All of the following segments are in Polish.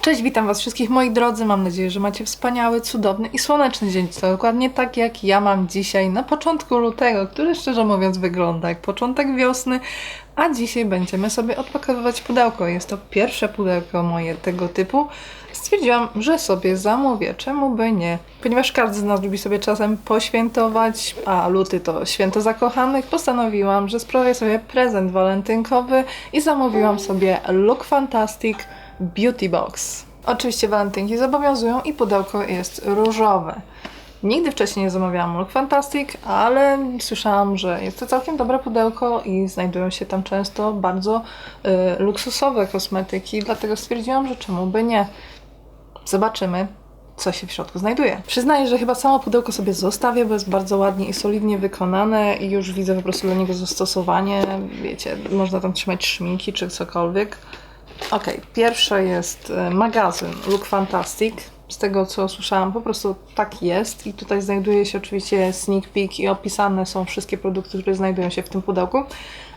Cześć, witam Was wszystkich moi drodzy. Mam nadzieję, że macie wspaniały, cudowny i słoneczny dzień. To dokładnie tak jak ja mam dzisiaj na początku lutego, który szczerze mówiąc wygląda jak początek wiosny. A dzisiaj będziemy sobie odpakowywać pudełko. Jest to pierwsze pudełko moje tego typu. Stwierdziłam, że sobie zamówię. Czemu by nie? Ponieważ każdy z nas lubi sobie czasem poświętować, a luty to święto zakochanych, postanowiłam, że sprawię sobie prezent walentynkowy i zamówiłam sobie Look Fantastic Beauty Box. Oczywiście walentynki zobowiązują i pudełko jest różowe. Nigdy wcześniej nie zamawiałam Look Fantastic, ale słyszałam, że jest to całkiem dobre pudełko i znajdują się tam często bardzo y, luksusowe kosmetyki, dlatego stwierdziłam, że czemu by nie. Zobaczymy, co się w środku znajduje. Przyznaję, że chyba samo pudełko sobie zostawię, bo jest bardzo ładnie i solidnie wykonane i już widzę po prostu dla niego zastosowanie. Wiecie, można tam trzymać szminki czy cokolwiek. Ok, pierwsze jest e, magazyn Look Fantastic. Z tego co słyszałam, po prostu tak jest. I tutaj znajduje się oczywiście sneak peek i opisane są wszystkie produkty, które znajdują się w tym pudełku.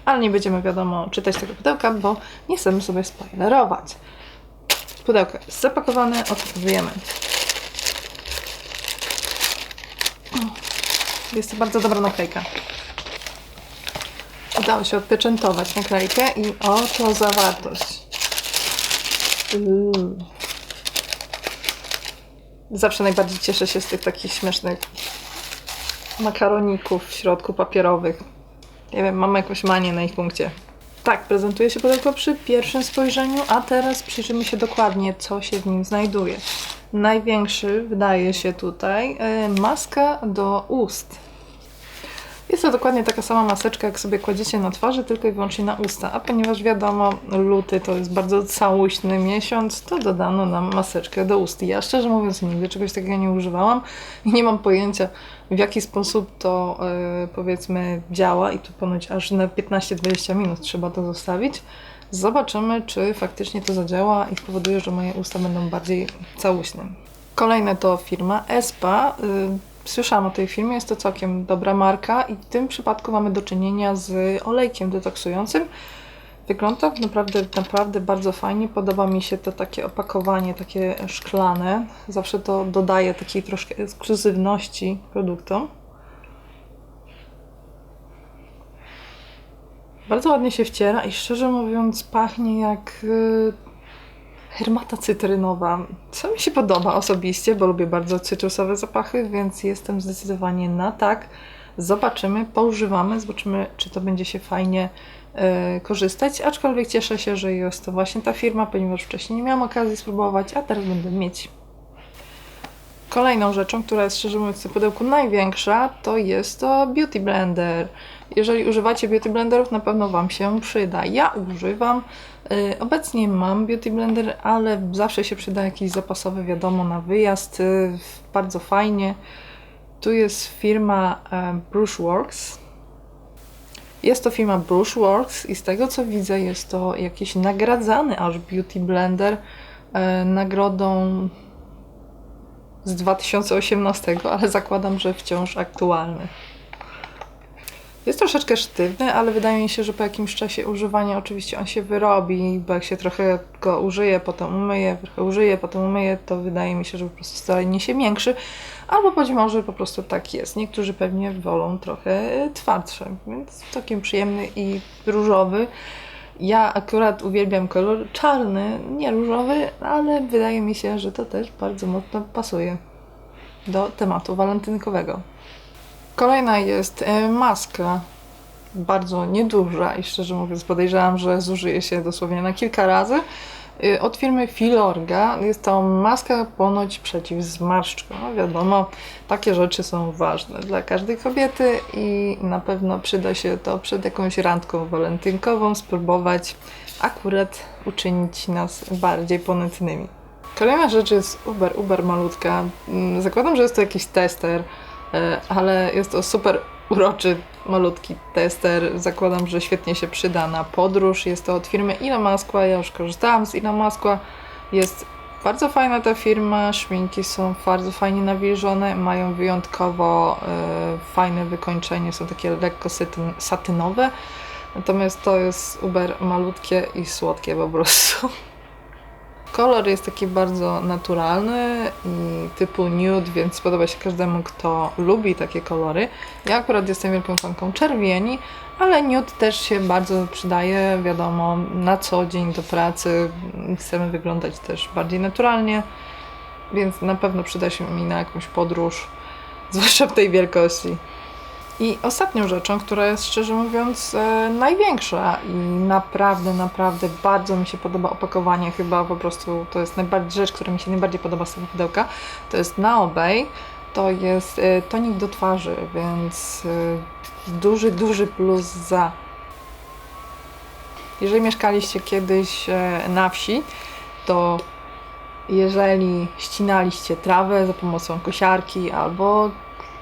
Ale nie będziemy, wiadomo, czytać tego pudełka, bo nie chcemy sobie spoilerować. Pudełko jest zapakowane, odpakowujemy. Jest to bardzo dobra naklejka. Udało się odpieczętować naklejkę i oto zawartość. Uuu. Zawsze najbardziej cieszę się z tych takich śmiesznych makaroników w środku papierowych. Nie wiem, mam jakąś manię na ich punkcie. Tak, prezentuje się pudełko przy pierwszym spojrzeniu, a teraz przyjrzymy się dokładnie, co się w nim znajduje. Największy wydaje się tutaj e, maska do ust. Jest to dokładnie taka sama maseczka, jak sobie kładziecie na twarzy, tylko i wyłącznie na usta. A ponieważ wiadomo, luty to jest bardzo całuśny miesiąc, to dodano nam maseczkę do ust. Ja szczerze mówiąc nigdy czegoś takiego nie używałam i nie mam pojęcia w jaki sposób to yy, powiedzmy działa i tu ponoć aż na 15-20 minut trzeba to zostawić. Zobaczymy, czy faktycznie to zadziała i spowoduje, że moje usta będą bardziej całuśne. Kolejne to firma Espa. Yy, Słyszałam o tej firmie, jest to całkiem dobra marka i w tym przypadku mamy do czynienia z olejkiem detoksującym. Wygląda naprawdę, naprawdę bardzo fajnie. Podoba mi się to takie opakowanie, takie szklane. Zawsze to dodaje takiej troszkę ekskluzywności produktom. Bardzo ładnie się wciera i szczerze mówiąc pachnie jak y, Hermata cytrynowa, co mi się podoba osobiście, bo lubię bardzo cytrusowe zapachy, więc jestem zdecydowanie na tak. Zobaczymy, poużywamy, zobaczymy, czy to będzie się fajnie e, korzystać. Aczkolwiek cieszę się, że jest to właśnie ta firma, ponieważ wcześniej nie miałam okazji spróbować, a teraz będę mieć. Kolejną rzeczą, która jest szczerze mówiąc w tym pudełku największa, to jest to Beauty Blender. Jeżeli używacie Beauty Blenderów, na pewno Wam się przyda. Ja używam. Y, obecnie mam Beauty Blender, ale zawsze się przyda jakiś zapasowy, wiadomo, na wyjazd. Y, bardzo fajnie. Tu jest firma e, Brushworks. Jest to firma Brushworks i z tego co widzę jest to jakiś nagradzany aż Beauty Blender e, nagrodą z 2018, ale zakładam, że wciąż aktualny. Jest troszeczkę sztywny, ale wydaje mi się, że po jakimś czasie używania oczywiście on się wyrobi, bo jak się trochę go użyje, potem umyje, trochę użyje, potem umyje, to wydaje mi się, że po prostu stanie się większy. Albo być może po prostu tak jest. Niektórzy pewnie wolą trochę twardsze, więc całkiem przyjemny i różowy. Ja akurat uwielbiam kolor czarny, nie różowy, ale wydaje mi się, że to też bardzo mocno pasuje do tematu walentynkowego. Kolejna jest e, maska, bardzo nieduża i szczerze mówiąc podejrzewam, że zużyje się dosłownie na kilka razy. E, od firmy Filorga jest to maska ponoć przeciw zmarszczkom. No wiadomo, takie rzeczy są ważne dla każdej kobiety i na pewno przyda się to przed jakąś randką walentynkową spróbować akurat uczynić nas bardziej ponętnymi. Kolejna rzecz jest uber, uber malutka. Mm, zakładam, że jest to jakiś tester ale jest to super uroczy, malutki tester. Zakładam, że świetnie się przyda na podróż. Jest to od firmy Musk'a. Ja już korzystałam z Musk'a. Jest bardzo fajna ta firma. Szminki są bardzo fajnie nawilżone. Mają wyjątkowo y, fajne wykończenie. Są takie lekko satyn, satynowe. Natomiast to jest uber malutkie i słodkie po prostu. Kolor jest taki bardzo naturalny i typu nude, więc spodoba się każdemu, kto lubi takie kolory. Ja akurat jestem wielką fanką czerwieni, ale nude też się bardzo przydaje, wiadomo, na co dzień do pracy. Chcemy wyglądać też bardziej naturalnie, więc na pewno przyda się mi na jakąś podróż, zwłaszcza w tej wielkości. I ostatnią rzeczą, która jest szczerze mówiąc e, największa i naprawdę, naprawdę bardzo mi się podoba opakowanie, chyba po prostu to jest najbardziej rzecz, która mi się najbardziej podoba z tego pudełka, to jest na Obey, to jest e, tonik do twarzy, więc e, duży, duży plus za. Jeżeli mieszkaliście kiedyś e, na wsi, to jeżeli ścinaliście trawę za pomocą kosiarki albo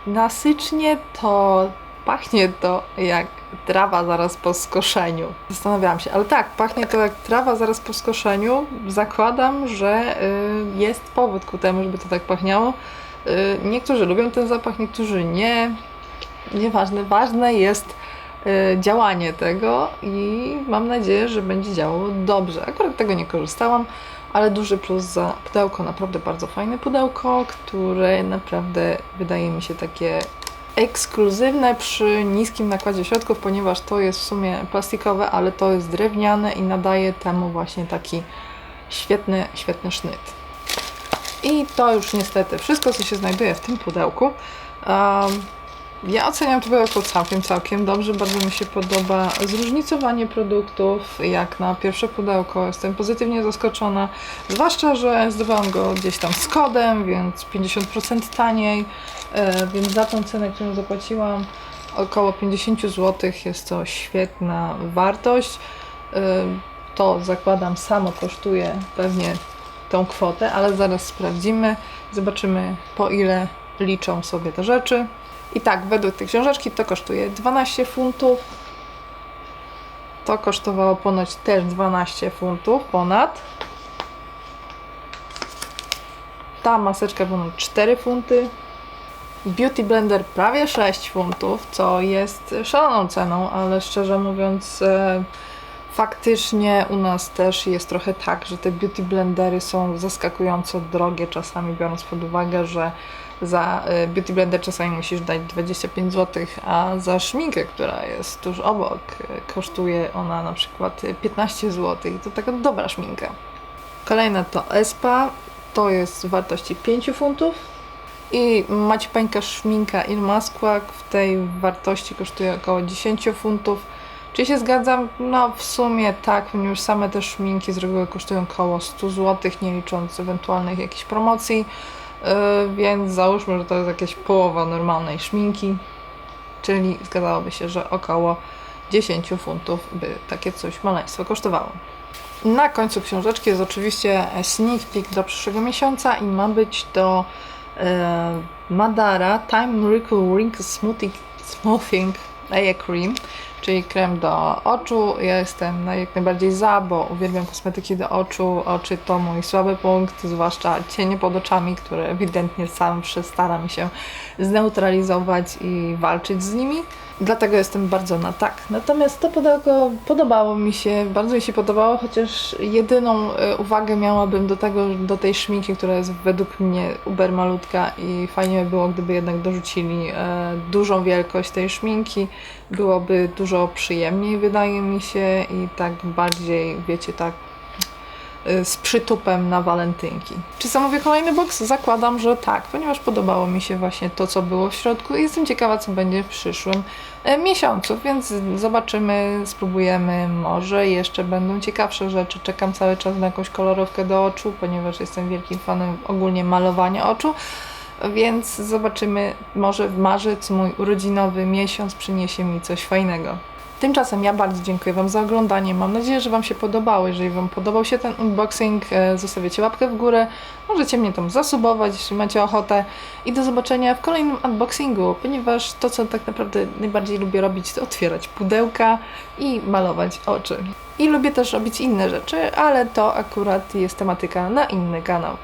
nasycznie, to pachnie to jak trawa zaraz po skoszeniu. Zastanawiałam się, ale tak, pachnie to jak trawa zaraz po skoszeniu. Zakładam, że y, jest powód ku temu, żeby to tak pachniało. Y, niektórzy lubią ten zapach, niektórzy nie. Nieważne, ważne jest y, działanie tego i mam nadzieję, że będzie działało dobrze. Akurat tego nie korzystałam, ale duży plus za pudełko, naprawdę bardzo fajne pudełko, które naprawdę wydaje mi się takie ekskluzywne przy niskim nakładzie środków, ponieważ to jest w sumie plastikowe, ale to jest drewniane i nadaje temu właśnie taki świetny, świetny sznyt. I to już niestety wszystko, co się znajduje w tym pudełku. Um, ja oceniam to pudełko całkiem, całkiem dobrze. Bardzo mi się podoba zróżnicowanie produktów. Jak na pierwsze pudełko jestem pozytywnie zaskoczona. Zwłaszcza, że zdobyłam go gdzieś tam z kodem, więc 50% taniej. E, więc za tą cenę, którą zapłaciłam, około 50 zł, jest to świetna wartość. E, to zakładam samo kosztuje pewnie tą kwotę, ale zaraz sprawdzimy. Zobaczymy po ile liczą sobie te rzeczy. I tak, według tej książeczki to kosztuje 12 funtów. To kosztowało ponoć też 12 funtów ponad. Ta maseczka ponad 4 funty. Beauty Blender prawie 6 funtów, co jest szaloną ceną, ale szczerze mówiąc, e, faktycznie u nas też jest trochę tak, że te beauty blendery są zaskakująco drogie czasami, biorąc pod uwagę, że za y, beauty blender czasami musisz dać 25 zł, a za szminkę, która jest tuż obok, y, kosztuje ona na przykład 15 zł i to taka dobra szminka. Kolejna to Espa, to jest wartości 5 funtów. I macie pańka szminka Il Maskłak w tej wartości kosztuje około 10 funtów. Czy się zgadzam? No w sumie tak, ponieważ same te szminki z reguły kosztują około 100 zł, nie licząc ewentualnych jakichś promocji. Yy, więc załóżmy, że to jest jakieś połowa normalnej szminki, czyli zgadzałoby się, że około 10 funtów by takie coś maleństwo kosztowało. Na końcu książeczki jest oczywiście sneak peek do przyszłego miesiąca i ma być to e, Madara Time Miracle Smoothing, Smoothing Eye Cream czyli krem do oczu. Ja jestem jak najbardziej za, bo uwielbiam kosmetyki do oczu. Oczy to mój słaby punkt, zwłaszcza cienie pod oczami, które ewidentnie sam staram się zneutralizować i walczyć z nimi. Dlatego jestem bardzo na tak. Natomiast to pudełko podobało mi się, bardzo mi się podobało, chociaż jedyną e, uwagę miałabym do tego, do tej szminki, która jest według mnie uber malutka i fajnie by było, gdyby jednak dorzucili e, dużą wielkość tej szminki. Byłoby dużo przyjemniej, wydaje mi się, i tak bardziej, wiecie, tak z przytupem na walentynki. Czy zamówię kolejny box? Zakładam, że tak, ponieważ podobało mi się właśnie to, co było w środku i jestem ciekawa, co będzie w przyszłym e, miesiącu, więc zobaczymy, spróbujemy, może jeszcze będą ciekawsze rzeczy. Czekam cały czas na jakąś kolorowkę do oczu, ponieważ jestem wielkim fanem ogólnie malowania oczu. Więc zobaczymy, może w marzec, mój urodzinowy miesiąc, przyniesie mi coś fajnego. Tymczasem ja bardzo dziękuję Wam za oglądanie. Mam nadzieję, że Wam się podobało. Jeżeli Wam podobał się ten unboxing, e, zostawiacie łapkę w górę. Możecie mnie tam zasubować, jeśli macie ochotę. I do zobaczenia w kolejnym unboxingu, ponieważ to, co tak naprawdę najbardziej lubię robić, to otwierać pudełka i malować oczy. I lubię też robić inne rzeczy, ale to akurat jest tematyka na inny kanał.